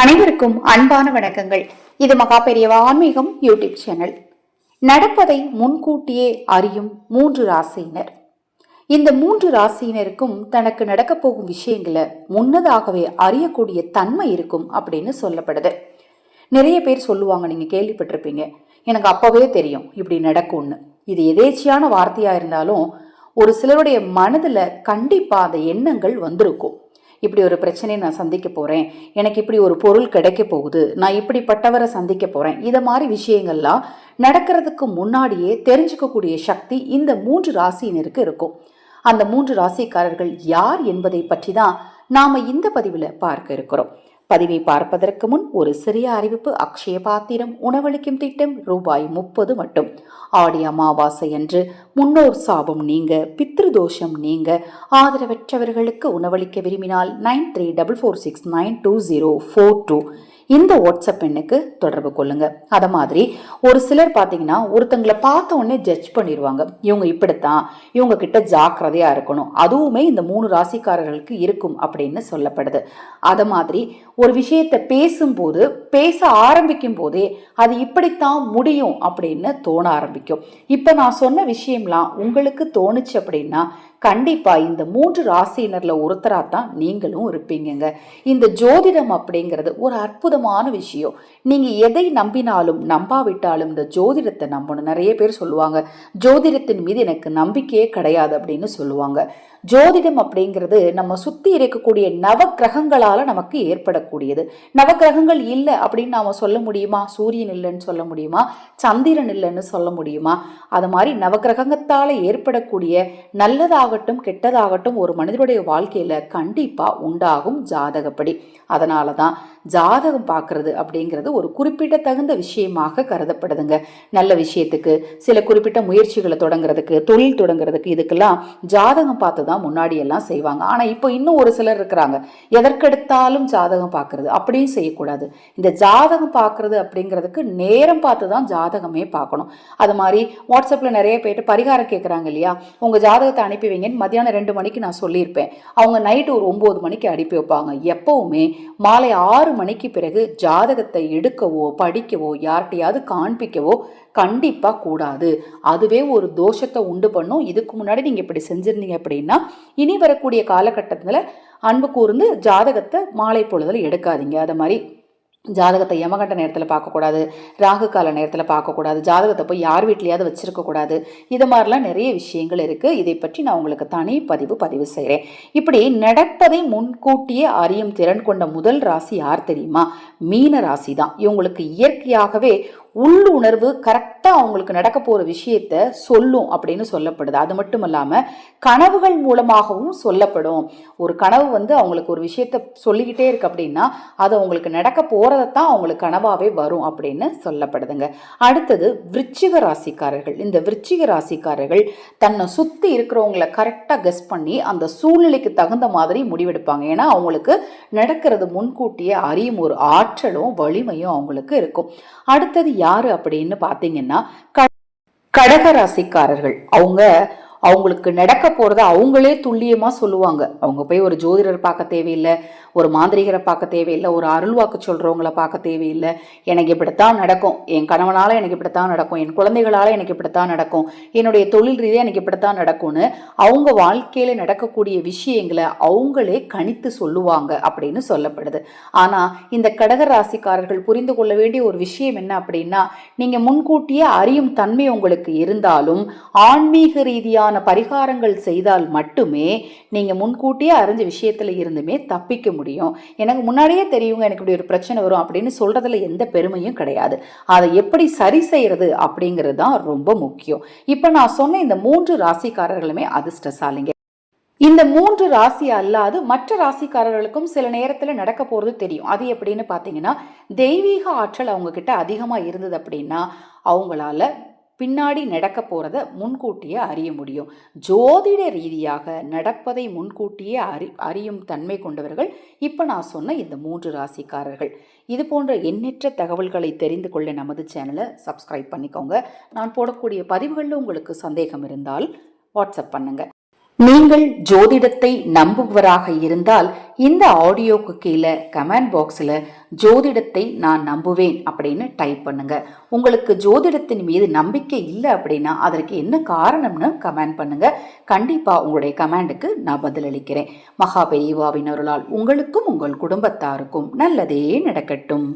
அனைவருக்கும் அன்பான வணக்கங்கள். இது மகா பெரியவா ஆன்மீகம் யூடியூப் சேனல். நடப்பதை முன்கூட்டியே அறியும் மூன்று ராசியினர். இந்த மூன்று ராசியினருக்கும் தனக்கு நடக்கப் போகும் விஷயங்களை முன்னதாகவே அறியக்கூடிய தன்மை இருக்கும் அப்படின்னு சொல்லப்படுது. நிறைய பேர் சொல்லுவாங்க நீங்க கேள்விப்பட்டிருப்பீங்க எனக்கு அப்பவே தெரியும் இப்படி நடக்கும்னு. இது எதேச்சியான வார்த்தையா இருந்தாலும் ஒரு சிலருடைய மனதுல கண்டிப்பா அந்த எண்ணங்கள் வந்திருக்கும். இப்படி ஒரு பிரச்சனையை நான் சந்திக்க போகிறேன் எனக்கு இப்படி ஒரு பொருள் கிடைக்க போகுது. நான் இப்படிப்பட்டவரை சந்திக்க போகிறேன் இதை மாதிரி விஷயங்கள்லாம் நடக்கிறதுக்கு முன்னாடியே தெரிஞ்சுக்கக்கூடிய சக்தி இந்த மூன்று ராசியினருக்கு இருக்கும். அந்த மூன்று ராசிக்காரர்கள் யார் என்பதை பற்றி தான் நாம் இந்த பதிவில் பார்க்க இருக்கிறோம். பதிவை பார்ப்பதற்கு முன் ஒரு சிறிய அறிவிப்பு. அக்ஷய பாத்திரம் உணவளிக்கும் திட்டம் ரூபாய் முப்பது மட்டும். ஆடி அமாவாசை அன்று முன்னோர் சாபம் நீங்க பித்ருதோஷம் நீங்க. ஆதரவற்றவர்களுக்கு உணவளிக்க விரும்பினால் nine three double four six nine two zero four two. இந்த வாட்ஸ்அப் எண்ணுக்கு தொடர்பு கொள்ளுங்க. அதை மாதிரி ஒரு சிலர் பார்த்தீங்கன்னா ஒருத்தங்களை பார்த்த உடனே ஜட்ஜ் பண்ணிடுவாங்க இவங்க இப்படித்தான் இவங்க கிட்ட ஜாக்கிரதையா இருக்கணும். அதுவுமே இந்த மூணு ராசிக்காரர்களுக்கு இருக்கும் அப்படின்னு சொல்லப்படுது. அதை மாதிரி ஒரு விஷயத்தை பேசும்போது பேச ஆரம்பிக்கும் போதே அது இப்படித்தான் முடியும் அப்படின்னு தோண ஆரம்பிக்கும். இப்போ நான் சொன்ன விஷயம்லாம் உங்களுக்கு தோணுச்சு அப்படின்னா கண்டிப்பா இந்த மூன்று ராசியினர்ல ஒருத்தராக தான் நீங்களும் இருப்பீங்கங்க. இந்த ஜோதிடம் அப்படிங்கிறது ஒரு அற்புதம் அற்புதமான விஷயம். நீங்க எதை நம்பினாலும் நம்பாவிட்டாலும் இந்த ஜோதிடத்தை நம்பணும். நிறைய பேர் சொல்லுவாங்க ஜோதிடத்தின் மீது எனக்கு நம்பிக்கையே கிடையாது அப்படின்னு சொல்லுவாங்க. ஜோதிடம் அப்படிங்கிறது நம்ம சுத்தி இருக்கக்கூடிய நவ நமக்கு ஏற்படக்கூடியது. நவக்கிரகங்கள் இல்லை அப்படின்னு நாம சொல்ல முடியுமா? சூரியன் இல்லைன்னு சொல்ல முடியுமா? சந்திரன் இல்லைன்னு சொல்ல முடியுமா? அது மாதிரி நவகிரகத்தால ஏற்படக்கூடிய நல்லதாகட்டும் கெட்டதாகட்டும் ஒரு மனிதனுடைய வாழ்க்கையில கண்டிப்பா உண்டாகும் ஜாதகப்படி. அதனால தான் ஜாதகம் பார்க்கறது அப்படிங்கிறது ஒரு குறிப்பிட்ட தகுந்த விஷயமாக கருதப்படுதுங்க. நல்ல விஷயத்துக்கு சில குறிப்பிட்ட முயற்சிகளை தொடங்குறதுக்கு தொழில் தொடங்குறதுக்கு இதுக்கெல்லாம் ஜாதகம் பார்த்து தான் தான் முன்னாடியெல்லாம் செய்வாங்க. ஆனால் இப்போ இன்னும் ஒரு சிலர் இருக்கிறாங்க. எதற்கெடுத்தாலும் ஜாதகம் பார்க்கறது. அப்படியும் செய்யக்கூடாது. இந்த ஜாதகம் பார்க்கறது அப்படிங்கிறதுக்கு நேரம் பார்த்து தான் ஜாதகமே பார்க்கணும். அது மாதிரி வாட்ஸ்அப்பில் நிறைய பேர்ட்டு பரிகாரம் கேட்குறாங்க இல்லையா? உங்கள் ஜாதகத்தை அனுப்பி வைங்கன்னு மத்தியானம் ரெண்டு மணிக்கு நான் சொல்லியிருப்பேன். அவங்க நைட்டு ஒரு ஒம்பது மணிக்கு அனுப்பி வைப்பாங்க. எப்பவுமே மாலை ஆறு மணிக்கு பிறகு ஜாதகத்தை எடுக்கவோ படிக்கவோ யார்கிட்டையாவது காண்பிக்கவோ கண்டிப்பாக கூடாது. அதுவே ஒரு தோஷத்தை உண்டு பண்ணும். இதுக்கு முன்னாடி நீங்கள் இப்படி செஞ்சுருந்தீங்க அப்படின்னா இனி வரக்கூடிய காலகட்டத்தில் அன்பு கூர்ந்து ஜாதகத்தை மாலை பொழுதில் எடுக்காதீங்க. அது மாதிரி ஜாதகத்தை யமகண்ட நேரத்தில் பார்க்கக்கூடாது ராகு கால நேரத்தில் பார்க்கக்கூடாது ஜாதகத்தை போய் யார் வீட்லையாவது வச்சுருக்கக்கூடாது இது மாதிரிலாம் நிறைய விஷயங்கள் இருக்குது இதை பற்றி நான் உங்களுக்கு தனி பதிவு பதிவு செய்கிறேன் இப்படி நடப்பதை முன்கூட்டியே அறியும் திறன் கொண்ட முதல் ராசி யார் தெரியுமா? மீன ராசி தான் இவங்களுக்கு இயற்கையாகவே உள்ளுணர்வு கரெக்டாக அவங்களுக்கு நடக்க போகிற விஷயத்த சொல்லும் அப்படின்னு சொல்லப்படுது. அது மட்டும் இல்லாமல் கனவுகள் மூலமாகவும் சொல்லப்படும். ஒரு கனவு வந்து அவங்களுக்கு ஒரு விஷயத்த சொல்லிக்கிட்டே இருக்கு அப்படின்னா அது அவங்களுக்கு நடக்க போகிறதத்தான் அவங்களுக்கு கனவாகவே வரும் அப்படின்னு சொல்லப்படுதுங்க. அடுத்தது விருச்சிக ராசிக்காரர்கள். இந்த விருச்சிக ராசிக்காரர்கள் தன்னை சுற்றி இருக்கிறவங்கள கரெக்டாக கெஸ் பண்ணி அந்த சூழ்நிலைக்கு தகுந்த மாதிரி முடிவெடுப்பாங்க. ஏன்னா அவங்களுக்கு நடக்கிறது முன்கூட்டியே அறியும் ஒரு ஆற்றலும் வலிமையும் அவங்களுக்கு இருக்கும். அடுத்தது யாரு அப்படின்னு பார்த்தீங்கன்னா கடக ராசிக்காரர்கள். அவங்க அவங்களுக்கு நடக்க போகிறத அவங்களே துல்லியமாக சொல்லுவாங்க. அவங்க போய் ஒரு ஜோதிடர் பார்க்க தேவையில்லை ஒரு மாந்திரிகரை பார்க்க தேவையில்லை ஒரு அருள்வாக்கு சொல்கிறவங்கள பார்க்க தேவையில்லை. எனக்கு இப்படித்தான் நடக்கும். என் கணவனால எனக்கு இப்படித்தான் நடக்கும். என் குழந்தைகளால் எனக்கு இப்படித்தான் நடக்கும். என்னுடைய தொழில் ரீதியாக எனக்கு இப்படித்தான் நடக்கும்னு அவங்க வாழ்க்கையில் நடக்கக்கூடிய விஷயங்களை அவங்களே கணித்து சொல்லுவாங்க அப்படின்னு சொல்லப்படுது. ஆனால் இந்த கடக ராசிக்காரர்கள் புரிந்து கொள்ள வேண்டிய ஒரு விஷயம் என்ன அப்படின்னா நீங்கள் முன்கூட்டியே அறியும் தன்மை உங்களுக்கு இருந்தாலும் ஆன்மீக ரீதியான பரிகாரங்கள் செய்தால் மட்டுமே நீங்கள் முன்கூட்டியே அறிஞ்ச விஷயத்தில் இருந்துமே தப்பிக்க முடியும். எனக்கு முன்னாடியே தெரியுங்க எனக்கு இப்படி ஒரு பிரச்சனை வரும் அப்படின்னு சொல்கிறதுல எந்த பெருமையும் கிடையாது. அதை எப்படி சரி செய்யறது அப்படிங்கிறது தான் ரொம்ப முக்கியம். இப்போ நான் சொன்ன இந்த மூன்று ராசிக்காரர்களுமே அதிர்ஷ்டசாலிங்க. இந்த மூன்று ராசி அல்லாது மற்ற ராசிக்காரர்களுக்கும் சில நேரத்தில் நடக்க போகிறது தெரியும். அது எப்படின்னு பார்த்தீங்கன்னா தெய்வீக ஆற்றல் அவங்க கிட்ட அதிகமாக இருந்தது அப்படின்னா அவங்களால பின்னாடி நடக்க போகிறத முன்கூட்டியே அறிய முடியும். ஜோதிட ரீதியாக நடப்பதை முன்கூட்டியே அறி அறியும் தன்மை கொண்டவர்கள் இப்போ நான் சொன்ன இந்த மூன்று ராசிக்காரர்கள். இது போன்ற எண்ணற்ற தகவல்களை தெரிந்து கொள்ள நமது சேனலை சப்ஸ்கிரைப் பண்ணிக்கோங்க. நான் போடக்கூடிய பதிவுகளில் உங்களுக்கு சந்தேகம் இருந்தால் வாட்ஸ்அப் பண்ணுங்கள் நீங்கள் ஜோதிடத்தை நம்புபவராக இருந்தால் இந்த ஆடியோக்கு கீழே கமெண்ட் பாக்ஸில் ஜோதிடத்தை நான் நம்புவேன் அப்படின்னு டைப் பண்ணுங்க. உங்களுக்கு ஜோதிடத்தின் மீது நம்பிக்கை இல்லை அப்படின்னா அதற்கு என்ன காரணம்னு கமெண்ட் பண்ணுங்க. கண்டிப்பாக உங்களுடைய கமெண்டுக்கு நான் பதிலளிக்கிறேன் மகா பெரியவாவின் அருளால் உங்களுக்கும் உங்கள் குடும்பத்தாருக்கும் நல்லதே நடக்கட்டும்.